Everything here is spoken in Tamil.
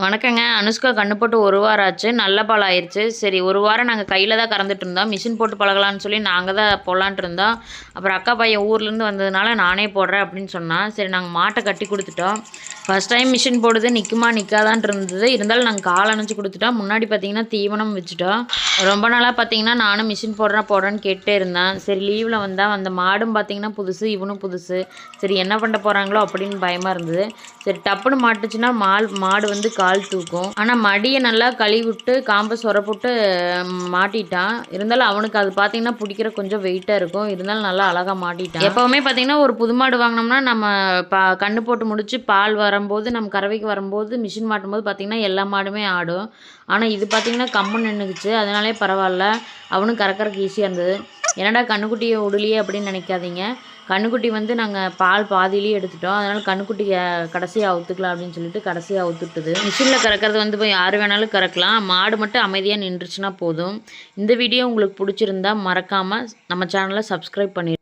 வணக்கங்க. அனுஷ்கா கண்ணு போட்டு ஒரு வாரம் ஆச்சு. நல்ல பால் ஆயிடுச்சு சரி ஒரு வாரம் நாங்கள் கையில் தான் கறந்துட்டு இருந்தோம். மிஷின் போட்டு பழகலான்னு சொல்லி நாங்கள் தான் போடலான்ட்டு இருந்தோம். அப்புறம் அக்கா பையன் ஊர்லேருந்து வந்ததுனால நானே போடுறேன் அப்படின்னு சொன்னான். சரி நாங்கள் மாட்டை கட்டி கொடுத்துட்டோம். ஃபஸ்ட் டைம் மிஷின் போடுது நிற்குமா நிற்காதான்ட்டு இருந்தது. இருந்தாலும் நாங்கள் கால் அணைச்சி கொடுத்துட்டோம். முன்னாடி பார்த்தீங்கன்னா தீவனம் வச்சுட்டோம். ரொம்ப நாளாக பார்த்தீங்கன்னா நானும் மிஷின் போடுறேன் போடுறேன்னு கேட்டே இருந்தேன். சரி லீவில் வந்தால் அந்த மாடும் பார்த்தீங்கன்னா புதுசு இவனும் புதுசு. சரி என்ன பண்ண போகிறாங்களோ அப்படின்னு பயமாக இருந்தது. சரி டப்புன்னு மாட்டுச்சுன்னா மால் மாடு வந்து கால் தூக்கும். ஆனால் மடியை நல்லா கழுவி விட்டு காம்பை சொரப்போட்டு மாட்டிட்டான். இருந்தாலும் அவனுக்கு அது பார்த்தீங்கன்னா பிடிக்கிற கொஞ்சம் வெயிட்டாக இருக்கும். இருந்தாலும் நல்லா அழகாக மாட்டிட்டான். எப்போவுமே பார்த்தீங்கன்னா ஒரு புது மாடு வாங்கினோம்னா நம்ம பா கண்ணு போட்டு முடிச்சு பால் வரும்போது நம்ம கறவைக்கு வரும்போது மிஷின் மாட்டும்போது பார்த்திங்கன்னா எல்லா மாடுமே ஆடும். ஆனால் இது பார்த்தீங்கன்னா கம்மன் நின்றுக்குச்சு அதனாலே பரவாயில்ல. அவனும் கறக்கறக்கு ஈஸியாக இருந்தது. என்னடா கண்ணுக்குட்டியை விடலையே அப்படின்னு நினைக்காதீங்க. கண்ணுக்குட்டி வந்து நாங்கள் பால் பாதியிலேயே எடுத்துட்டோம். அதனால் கண்ணுக்குட்டி கடைசியாக அவுத்துக்கலாம் அப்படின்னு சொல்லிட்டு கடைசியாக அவுத்துட்டுது. மிஷினில் கறக்கிறது வந்து போய் யார் வேணாலும் கறக்கலாம். மாடு மட்டும் அமைதியாக நின்றுச்சுன்னா போதும். இந்த வீடியோ உங்களுக்கு பிடிச்சிருந்தா மறக்காமல் நம்ம சேனலை சப்ஸ்கிரைப் பண்ணி